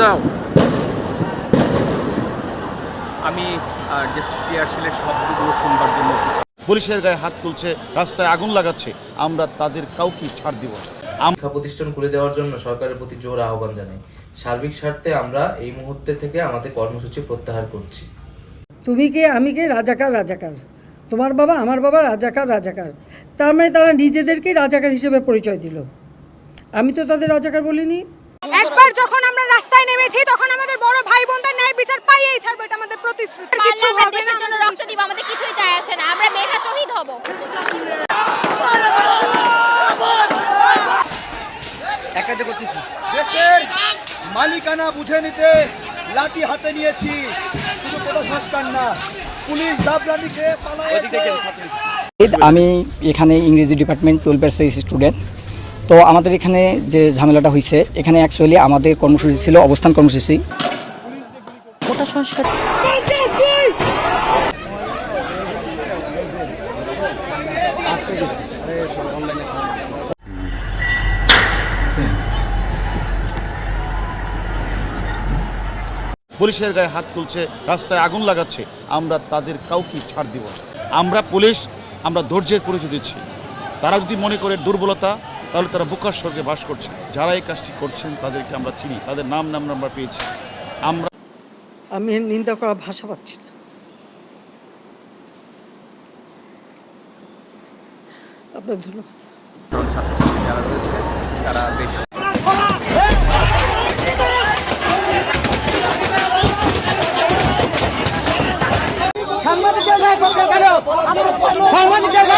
যাও। আমি যে টিয়ারশেলের শব্দগুলো শুনবার জন্য পুলিশের গায়ে হাত তুলছে রাস্তায় আগুন লাগাচ্ছে। আমরা তাদের কাউকে ছাড় দিব না। শিক্ষা প্রতিষ্ঠান খুলে দেওয়ার জন্য সরকারের প্রতি জোর আহ্বান জানাই। সার্বিক স্বার্থে আমরা এই মুহূর্তে থেকে আমাদের কর্মসূচি প্রত্যাহার করছি। তুমি কে? আমি কে? রাজাকার রাজাকার। তোমার বাবা আমার বাবা রাজাকার রাজাকার। তার মানে তারা নিজেদেরকেই রাজাকার হিসেবে পরিচয় দিল। আমি তো তাদের রাজাকার বলিনি। একবার যখন আমরা রাস্তায় নেমেছি তখন আমাদের বড় ভাই বোনদের ন্যায় বিচার পাইয়েই ছাড়বো এটা আমাদের প্রতিশ্রুতি। কিছু হবে না। দেশের জন্য রক্ত দিব আমাদের কিছুই যায় আসে না। আমরা মেধা শহীদ হব। দেশের মালিকানা বুঝে নিতে লাঠি হাতে নিয়েছি। শুধু কোনো সংস্কার না পুলিশ দাবরানিকে পালাইছে আমি এখানে ইংরেজি ডিপার্টমেন্ট টুয়েলভের সেই স্টুডেন্ট। তো আমাদের এখানে যে ঝামেলাটা হয়েছে এখানে অ্যাকচুয়ালি আমাদের কর্মসূচি ছিল অবস্থান কর্মসূচি। পুলিশের গায়ে হাত তুলছে রাস্তায় আগুন লাগাচ্ছে আমরা তাদের কাউকে ছাড় দিব আমরা পুলিশ আমরা ধৈর্যের পরিচয় দিচ্ছি। তারা যদি মনে করে দুর্বলতা তাহলে তারা বোকার স্বর্গে বাস করছে। যারা এই কাজটি করছেন তাদেরকে আমরা চিনি। তাদের নাম নাম আমরা পেয়েছি। আমরা আমি নিন্দা করা ভাষা পাচ্ছি না। আপনার ধন্যবাদ। ছাত্রছাত্রী যারা রয়েছে তারা বেশ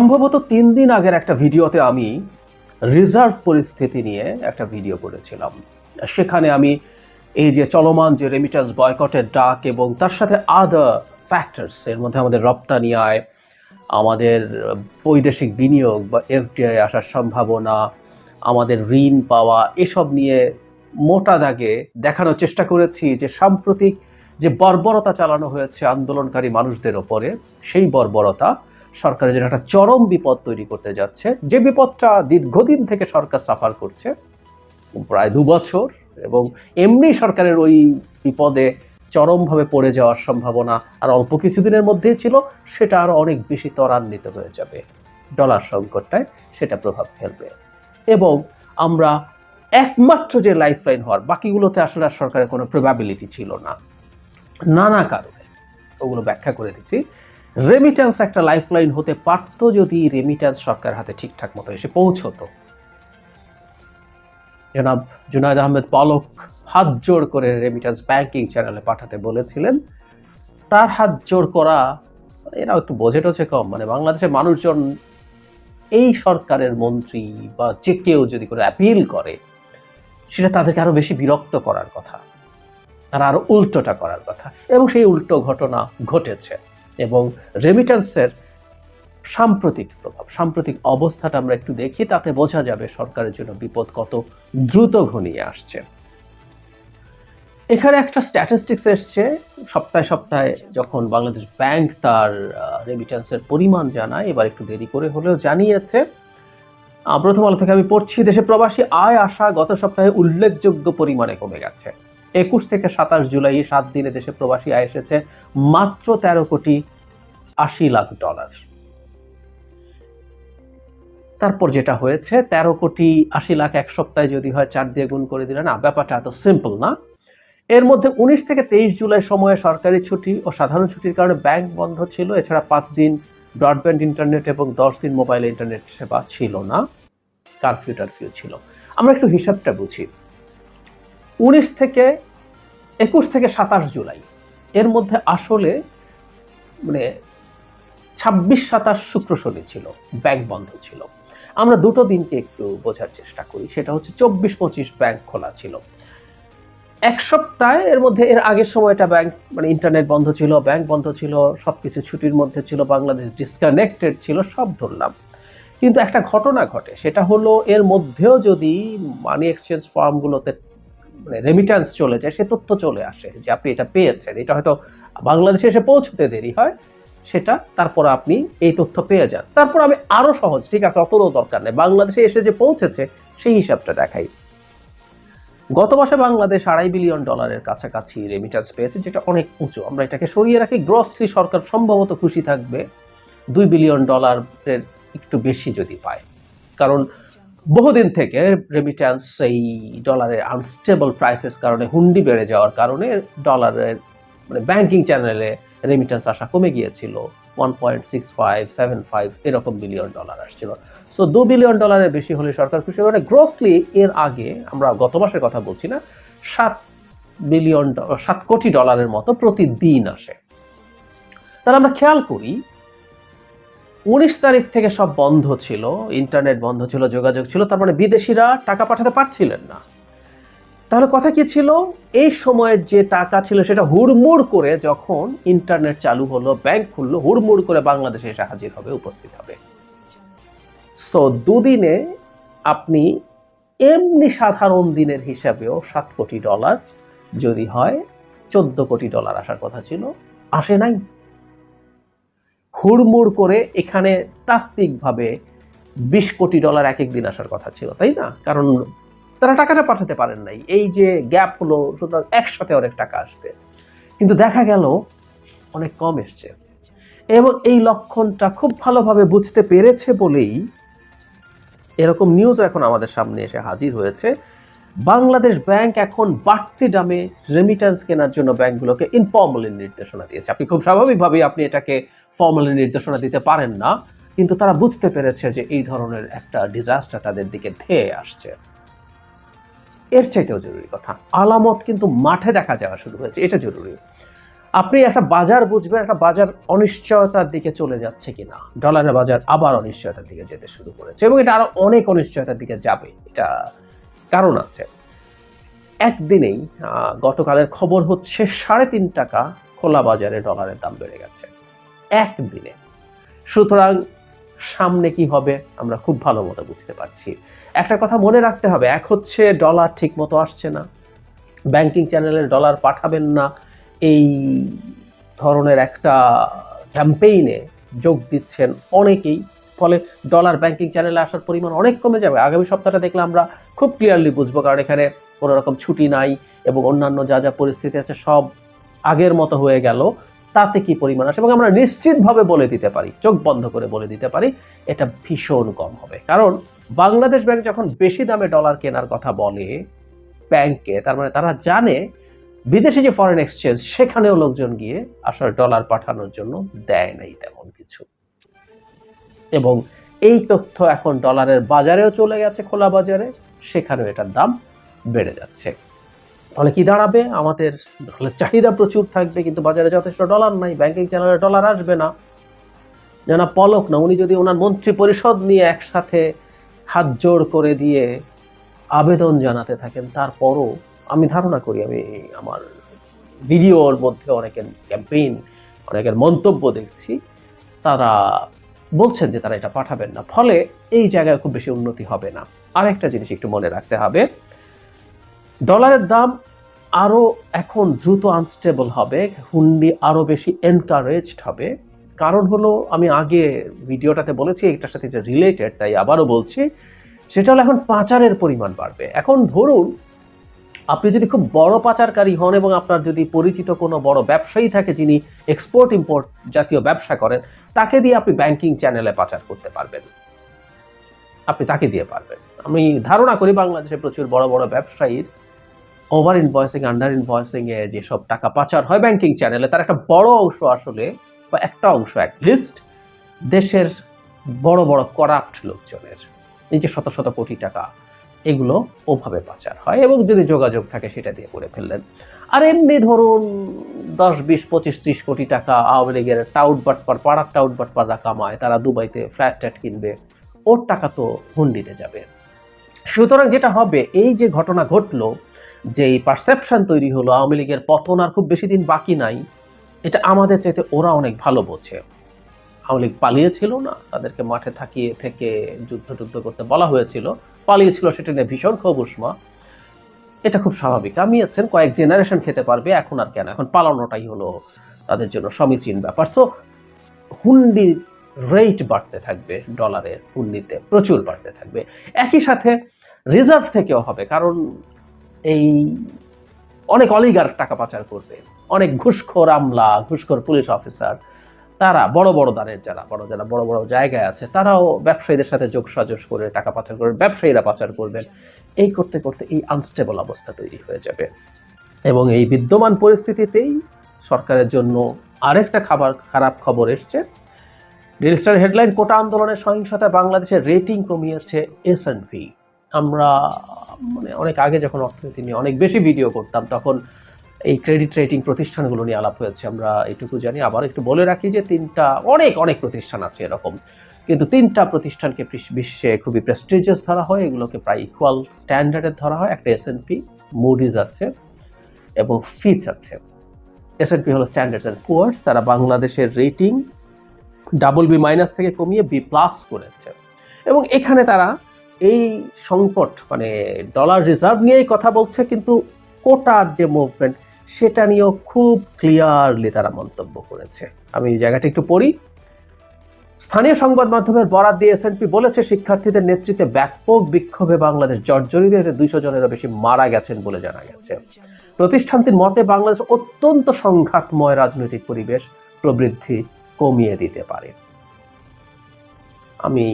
সম্ভবত তিন দিন আগের একটা ভিডিওতে আমি রিজার্ভ পরিস্থিতি নিয়ে একটা ভিডিও করেছিলাম। সেখানে আমি এই যে চলমান যে রেমিটেন্স বয়কটের ডাক এবং তার সাথে আদার ফ্যাক্টরস এর মধ্যে আমাদের রপ্তানি আয়, আমাদের বৈদেশিক বিনিয়োগ বা এফডিআই আসার সম্ভাবনা, আমাদের ঋণ পাওয়া, এসব নিয়ে মোটা দাগে দেখানোর চেষ্টা করেছি যে সাম্প্রতিক যে বর্বরতা চালানো হয়েছে আন্দোলনকারী মানুষদের ওপরে, সেই বর্বরতা সরকারের জন্য একটা চরম বিপদ তৈরি করতে যাচ্ছে। যে বিপদটা দীর্ঘদিন থেকে সরকার সাফার করছে, প্রায় দু বছর, এবং এমনি সরকারের ওই বিপদে চরমভাবে পড়ে যাওয়ার সম্ভাবনা আর অল্প কিছুদিনের মধ্যেই ছিল, সেটা আরও অনেক বেশি ত্বরান্বিত হয়ে যাবে। ডলার সংকটটায় সেটা প্রভাব ফেলবে। এবং আমরা একমাত্র যে লাইফলাইন হওয়ার, বাকিগুলোতে আসলে আর সরকারের কোনো প্রবাবিলিটি ছিল না। নানা কারণে, ওগুলো ব্যাখ্যা করে দিচ্ছি। রেমিট্যান্স একটা লাইফলাইন হতে পারতো যদি রেমিট্যান্স সরকার হাতে ঠিকঠাক মতো এসে পৌঁছতো। জনাব জুনায়দ আহমেদ পালক হাত জোর করে রেমিট্যান্স ব্যাংকিং চ্যানেলে পাঠাতে বলেছিলেন। তার হাত জোর করা এরা একটু বোঝে টোঝে কম মানে বাংলাদেশের মানুষজন এই সরকারের মন্ত্রী বা যে কেউ যদি করে অ্যাপিল করে, সেটা তাদেরকে আরও বেশি বিরক্ত করার কথা। তারা আরও উল্টোটা করার কথা। এবং সেই উল্টো ঘটনা ঘটেছে। এবং রেমিটেন্সের সাম্প্রতিক প্রভাব, সাম্প্রতিক অবস্থাটা আমরা একটু দেখি, তাতে বোঝা যাবে সরকারের জন্য বিপদ কত দ্রুত ঘনিয়ে আসছে। এখানে একটা স্ট্যাটিস্টিক্স এসছে, সপ্তাহে সপ্তাহে যখন বাংলাদেশ ব্যাংক তার রেমিটেন্সের পরিমাণ জানায়, এবার একটু দেরি করে হলেও জানিয়েছে। প্রথম আলো থেকে আমি পড়ছি, দেশে প্রবাসী আয় আসা গত সপ্তাহে উল্লেখযোগ্য পরিমাণে কমে গেছে। একুশ থেকে সাতাশ জুলাই সাত দিনে দেশে প্রবাসী আয় এসেছে মাত্র তেরো কোটি আশি লাখ ডলার। তারপর যেটা হয়েছে, তেরো কোটি আশি লাখ এক সপ্তাহে যদি হয় চার দিয়ে গুণ করে দিলে, না, ব্যাপারটা এত সিম্পল না। এর মধ্যে উনিশ থেকে তেইশ জুলাই সময়ে সরকারি ছুটি ও সাধারণ ছুটির কারণে ব্যাংক বন্ধ ছিল। এছাড়া পাঁচ দিন ব্রডব্যান্ড ইন্টারনেট এবং দশ দিন মোবাইল ইন্টারনেট সেবা ছিল না, কারফিউ টারফিউ ছিল। আমরা একটু হিসাবটা বুঝি। উনিশ থেকে একুশ থেকে সাতাশ জুলাই। এর মধ্যে আসলে মানে ছাব্বিশ, সাতাশ শুক্র শনি ছিল, ব্যাংক বন্ধ ছিল। আমরা দুটো দিনকে একটু বোঝার চেষ্টা করি, সেটা হচ্ছে চব্বিশ, পঁচিশ ব্যাংক খোলা ছিল। এক সপ্তাহে এর মধ্যে এর আগের সময়টা ব্যাংক মানে ইন্টারনেট বন্ধ ছিল, ব্যাংক বন্ধ ছিল সব কিছু ছুটির মধ্যে ছিল, বাংলাদেশ ডিসকানেক্টেড ছিল, সব ধরলাম। কিন্তু একটা ঘটনা ঘটে, সেটা হলো এর মধ্যেও যদি মানি এক্সচেঞ্জ ফার্মগুলোতে মানে রেমিটেন্স চলে যায়, সে তথ্য চলে আসে যে আপনি এটা পেয়েছেন। এটা হয়তো বাংলাদেশে এসে পৌঁছতে দেরি হয়, সেটা তারপর আপনি এই তথ্য পেয়ে যান। তারপর আমি আরও সহজ, ঠিক আছে অতরও দরকার নেই। বাংলাদেশে এসে যে পৌঁছেছে, সেই হিসাবটা দেখাই। গত মাসে বাংলাদেশ আড়াই বিলিয়ন ডলারের কাছাকাছি রেমিটেন্স পেয়েছে, যেটা অনেক উঁচু। আমরা এটাকে সরিয়ে রাখি গ্রসলি সরকার সম্ভবত খুশি থাকবে। দুই বিলিয়ন ডলারের একটু বেশি যদি পায়। কারণ বহুদিন থেকে রেমিট্যান্স এই ডলারের আনস্টেবল প্রাইসেস কারণে হুন্ডি বেড়ে যাওয়ার কারণে ডলারের মানে ব্যাংকিং চ্যানেলে রেমিটেন্স আসা কমে গিয়েছিল। One point six five seven five এরকম বিলিয়ন ডলার আসছিল। সো দু বিলিয়ন ডলারের বেশি হলে সরকার খুশি মানে গ্রসলি এর আগে আমরা গত মাসের কথা বলছি না, সাত বিলিয়ন সাত কোটি ডলারের মতো প্রতিদিন আসে। তাহলে আমরা খেয়াল করি উনিশ তারিখ থেকে সব বন্ধ ছিল, ইন্টারনেট বন্ধ ছিল, যোগাযোগ ছিল, তার মানে বিদেশিরা টাকা পাঠাতে পারছিলেন না। তাহলে কথা কি ছিল? এই সময়ের যে টাকা ছিল সেটা হুড়মুড় করে যখন ইন্টারনেট চালু হলো, ব্যাংক খুললো, হুড়মুড় করে বাংলাদেশে এসে হাজির হবে, উপস্থিত হবে। সো দুদিনে আপনি এমনি সাধারণ দিনের হিসাবেও সাত কোটি ডলার, যদি হয়, চোদ্দ কোটি ডলার আসার কথা ছিল, আসে নাই। হুড়মুড় করে এখানে তাত্ত্বিকভাবে বিশ কোটি ডলার এক এক দিন আসার কথা ছিল, তাই না? কারণ তারা টাকাটা পাঠাতে পারেন নাই। এই যে গ্যাপ হলো, সুতরাং একসাথে অনেক টাকা আসবে। কিন্তু দেখা গেল, অনেক কম এসছে। এবং এই লক্ষণটা খুব ভালোভাবে বুঝতে পেরেছে বলেই এরকম নিউজও এখন আমাদের সামনে এসে হাজির হয়েছে। বাংলাদেশ ব্যাংক এখন বাড়তি দামে রেমিটেন্স কেনার জন্য ব্যাংকগুলোকে ইনফর্মালি নির্দেশনা দিয়েছে। আপনি খুব স্বাভাবিকভাবেই আপনি এটাকে ফর্মালি নির্দেশনা দিতে পারেন না, কিন্তু তারা বুঝতে পেরেছে যে এই ধরনের একটা ডিজাস্টার তাদের দিকে ধেয়ে আসছে। এর চাইতেও জরুরি কথা, আলামত কিন্তু মাঠে দেখা যাওয়া শুরু হয়েছে, এটা জরুরি। আপনি একটা বাজার বুঝবেন, একটা বাজার অনিশ্চয়তার দিকে চলে যাচ্ছে কিনা, ডলারের বাজার আবার অনিশ্চয়তার দিকে যেতে শুরু করেছে, এবং এটা আরও অনেক অনিশ্চয়তার দিকে যাবে, এটা কারণ আছে। একদিনেই গতকালের খবর হচ্ছে সাড়ে তিন টাকা খোলা বাজারে ডলারের দাম বেড়ে গেছে। একদিনে। সুতরাং সামনে কি হবে আমরা খুব ভালো মতো বুঝতে পারছি। একটা কথা মনে রাখতে হবে, এক হচ্ছে ডলার ঠিক মতো আসছে না ব্যাংকিং চ্যানেলে ডলার পাঠাবেন না, এই ধরনের একটা ক্যাম্পেইনে যোগ দিচ্ছেন অনেকেই, ফলে ডলার ব্যাংকিং চ্যানেলে আসার পরিমাণ অনেক কমে যাবে। আগামী সপ্তাহটা দেখলে আমরা খুব ক্লিয়ারলি বুঝব, কারণ এখানে কোনো রকম ছুটি নাই এবং অন্যান্য যা যা পরিস্থিতি আছে সব আগের মতো হয়ে গেল। তাতে কি পরিমাণ আসে? এবং আমরা নিশ্চিতভাবে বলে দিতে পারি, চোখ বন্ধ করে বলে দিতে পারি, এটা ভীষণ কম হবে। কারণ বাংলাদেশ ব্যাংক যখন বেশি দামে ডলার কেনার কথা বলে ব্যাংকে, তার মানে তারা জানে বিদেশি যে ফরেন এক্সচেঞ্জ সেখানেও লোকজন গিয়ে আসলে ডলার পাঠানোর জন্য দেয় নাই তেমন কিছু। এবং এই তথ্য এখন ডলারের বাজারেও চলে গেছে, খোলা বাজারে, সেখানেও এটার দাম বেড়ে যাচ্ছে। ফলে কি দাঁড়াবে? আমাদের চাহিদা প্রচুর থাকবে, কিন্তু বাজারে যথেষ্ট ডলার নাই ব্যাংকিং চ্যানেলে ডলার আসবে না। যেন পলক না, উনি যদি ওনার মন্ত্রী পরিষদ নিয়ে একসাথে হাত জোড় করে দিয়ে আবেদন জানাতে থাকেন, তারপরও আমি ধারণা করি, আমি আমার ভিডিওর মধ্যে অনেকের ক্যাম্পেইন অনেকের মন্তব্য দেখছি, তারা বলছেন যে তারা এটা পাঠাবেন না। ফলে এই জায়গায় খুব বেশি উন্নতি হবে না। আরেকটা জিনিস একটু মনে রাখতে হবে ডলারের দাম আরও এখন দ্রুত আনস্টেবল হবে, হুন্ডি আরও বেশি এনকারেজড হবে। কারণ হলো, আমি আগে ভিডিওটাতে বলেছি, এটার সাথে যে রিলেটেড তাই আবারও বলছি, সেটা হলো এখন পাচারের পরিমাণ বাড়বে। এখন ধরুন, আপনি যদি খুব বড় পাচারকারী হন এবং আপনার যদি পরিচিত কোনো বড় ব্যবসায়ী থাকে যিনি এক্সপোর্ট ইম্পোর্ট জাতীয় ব্যবসা করেন, তাকে দিয়ে আপনি ব্যাংকিং চ্যানেলে পাচার করতে পারবেন। আপনি তাকে দিয়ে পারবেন। আমি ধারণা করি বাংলাদেশে প্রচুর বড় বড় ব্যবসায়ীর ওভার ইনভয়েসিং আন্ডার ইনভয়েসিং এ যেসব টাকা পাচার হয় ব্যাংকিং চ্যানেলে তার একটা বড় অংশ আসলে, বা একটা অংশ লিস্ট দেশের বড় বড় করাপ্ট লোকজনের, এই যে শত শত কোটি টাকা, এগুলো ওভাবে পাচার হয় এবং যদি যোগাযোগ থাকে সেটা দিয়ে করে ফেললেন। আর এমনি ধরুন দশ, বিশ, পঁচিশ, ত্রিশ কোটি টাকা আওয়ামী লীগের টাউট বাটপার, পাড়ার টাউট বাটপাররা কামায়, তারা দুবাইতে ফ্ল্যাট ট্যাট কিনবে, ওর টাকা তো হুন্ডিতে যাবে। সুতরাং যেটা হবে, এই যে ঘটনা ঘটলো যে এই পারসেপশন তৈরি হলো আওয়ামী লীগের পতন আর খুব বেশি দিন বাকি নাই, এটা আমাদের চাইতে ওরা অনেক ভালো বোঝে। আওয়ামী লীগ পালিয়েছিল না, তাদেরকে মাঠে থাকিয়ে থেকে যুদ্ধ টুদ্ধ করতে বলা হয়েছিল, পালিয়েছিল সেটা নিয়ে ভীষণ ক্ষোভ উষ্মা। এটা খুব স্বাভাবিক। আমি আছেন কয়েক জেনারেশন খেতে পারবে, এখন আর কেন? এখন পালানোটাই হলো তাদের জন্য সমীচীন ব্যাপার। সো হুন্ডির রেট বাড়তে থাকবে ডলারের হুন্ডিতে প্রচুর বাড়তে থাকবে। একই সাথে রিজার্ভ থেকেও হবে, কারণ এই অনেক অলিগার টাকা পাচার করবে, অনেক ঘুষখোর আমলা, ঘুষখোর পুলিশ অফিসার, তারা বড় বড় দানের যারা, বড় যারা বড় বড় জায়গায় আছে, তারাও ব্যবসায়ীদের সাথে যোগ সাজস করে টাকা পাচার করবে, ব্যবসায়ীরা পাচার করবেন এই করতে করতে এই আনস্টেবল অবস্থা তৈরি হয়ে যাবে। এবং এই বিদ্যমান পরিস্থিতিতেই সরকারের জন্য আরেকটা খাবার, খারাপ খবর এসছে। রেজিস্টার হেডলাইন কোটা আন্দোলনের সহিংসতায় বাংলাদেশের রেটিং কমিয়েছে এস আমরা মানে অনেক আগে যখন অর্থনীতি নিয়ে অনেক বেশি ভিডিও করতাম, তখন এই ক্রেডিট রেটিং প্রতিষ্ঠানগুলো নিয়ে আলাপ হয়েছে। আমরা এটুকু জানি। আবার একটু বলে রাখি যে তিনটা, অনেক অনেক প্রতিষ্ঠান আছে এরকম। কিন্তু তিনটা প্রতিষ্ঠানকে বিশ্বে খুবই প্রেস্টিজিয়াস ধরা হয়। এগুলোকে প্রায় ইকুয়াল স্ট্যান্ডার্ডের ধরা হয়। একটা এস পি মুডিজ আছে এবং ফিচ আছে। এস পি হলো স্ট্যান্ডার্ডস অ্যান্ড পুয়ার্স তারা বাংলাদেশের রেটিং ডাবল বি মাইনাস থেকে কমিয়ে বি প্লাস করেছে। এবং এখানে তারা এই সংকট মানে ডলার রিজার্ভ নিয়েই কথা বলছে, কিন্তু কোটার যে মুভমেন্ট সেটা নিয়েও খুব ক্লিয়ারলি তারা মন্তব্য করেছে। আমি জায়গাটা একটু পড়ি। স্থানীয় সংবাদ মাধ্যমের বরাদ দিয়ে এসএনপি বলেছে, শিক্ষার্থীদের নেতৃত্বে ব্যাপক বিক্ষোভে বাংলাদেশ জর্জরিত দুইশো জনেরও বেশি মারা গেছেন বলে জানা গেছে। প্রতিষ্ঠানটির মতে, বাংলাদেশ অত্যন্ত সংঘাতময় রাজনৈতিক পরিবেশ, প্রবৃদ্ধি কমিয়ে দিতে পারে। আমি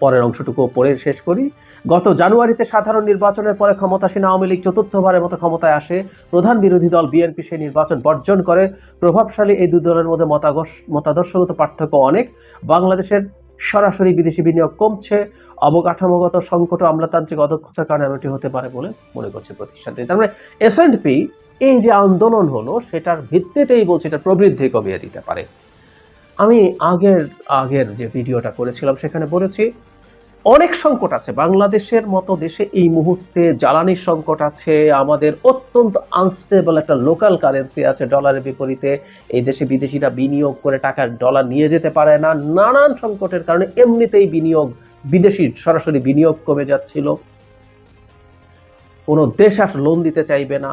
পরের অংশটুকু পড়ে শেষ করি। গত জানুয়ারিতে সাধারণ নির্বাচনের পরে ক্ষমতাসীন আওয়ামী লীগ চতুর্থবারের মতো ক্ষমতায় আসে। প্রধান বিরোধী দল বিএনপি সেই নির্বাচন বর্জন করে। প্রভাবশালী এই দুই দলের মধ্যে মতাদর্শ- মতাদর্শগত পার্থক্য অনেক। বাংলাদেশের সরাসরি বিদেশি বিনিয়োগ কমছে। অবকাঠামোগত সংকট আমলাতান্ত্রিক অদক্ষতার কারণে এমনটি হতে পারে বলে মনে করছে প্রতিষ্ঠানটি। তার মানে এস এই যে আন্দোলন হলো, সেটার ভিত্তিতেই বলছে, এটা প্রবৃদ্ধি কমিয়ে দিতে পারে। আমি আগের আগের যে ভিডিওটা করেছিলাম, সেখানে বলেছি, অনেক সংকট আছে। বাংলাদেশের মতো দেশে এই মুহূর্তে জ্বালানির সংকট আছে, আমাদের অত্যন্ত আনস্টেবল একটা লোকাল কারেন্সি আছে ডলারের বিপরীতে। এই দেশে বিদেশিরা বিনিয়োগ করে টাকা ডলার নিয়ে যেতে পারে না। নানান সংকটের কারণে এমনিতেই বিনিয়োগ, বিদেশি সরাসরি বিনিয়োগ কমে যাচ্ছিল। কোনো দেশ আর লোন দিতে চাইবে না।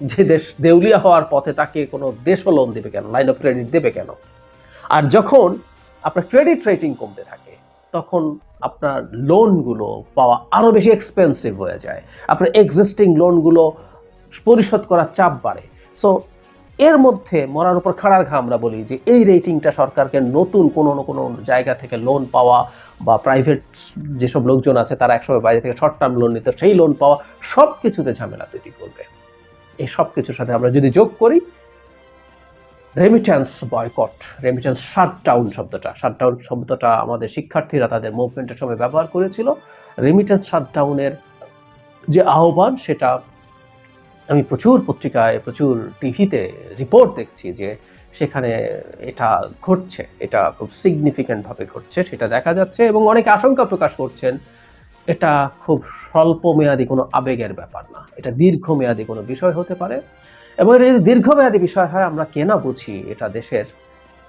যে দেশ দেউলিয়া হওয়ার পথে তাকে কোনো দেশও লোন দেবে কেন? লাইন অফ ক্রেডিট দেবে কেন? আর যখন আপনার ক্রেডিট রেটিং কমতে থাকে, তখন আপনার লোনগুলো পাওয়া আরও বেশি এক্সপেন্সিভ হয়ে যায়। আপনার এক্সিস্টিং লোনগুলো পরিশোধ করার চাপ বাড়ে। সো এর মধ্যে মরার উপর খাড়ার ঘা আমরা বলি যে, এই রেটিংটা সরকারকে নতুন কোনো না কোনো জায়গা থেকে লোন পাওয়া বা প্রাইভেট যেসব লোকজন আছে, তারা একসময় বাইরে থেকে শর্ট টার্ম লোন নিতে, সেই লোন পাওয়া সব কিছুতে ঝামেলা তৈরি করবে এই সব কিছুর সাথে আমরা যদি যোগ করি রেমিটেন্স বয়কট রেমিটেন্স শাটডাউন শব্দটা। শাটডাউন শব্দটা আমাদের শিক্ষার্থীরা তাদের মুভমেন্টের সময় ব্যবহার করেছিল। রেমিটেন্স শাটডাউনের যে আহ্বান, সেটা আমি প্রচুর পত্রিকায়, প্রচুর টিভিতে রিপোর্ট দেখছি যে সেখানে এটা ঘটছে, এটা খুব সিগনিফিক্যান্টভাবে ঘটছে, সেটা দেখা যাচ্ছে এবং অনেকে আশঙ্কা প্রকাশ করছেন, এটা খুব স্বল্প মেয়াদী কোনো আবেগের ব্যাপার না। এটা দীর্ঘমেয়াদী কোনো বিষয় হতে পারে। এবং এটা যদি দীর্ঘমেয়াদী বিষয় হয়, আমরা কেনা বুঝি এটা দেশের?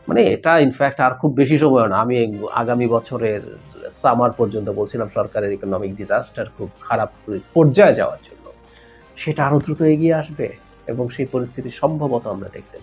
মানে এটা ইনফ্যাক্ট আর খুব বেশি সময় না। আমি আগামী বছরের সামার পর্যন্ত বলছিলাম, সরকারের ইকোনমিক ডিজাস্টার খুব খারাপ পর্যায়ে যাওয়ার জন্য। সেটা আরও দ্রুত এগিয়ে আসবে এবং সেই পরিস্থিতি সম্ভবত আমরা দেখতে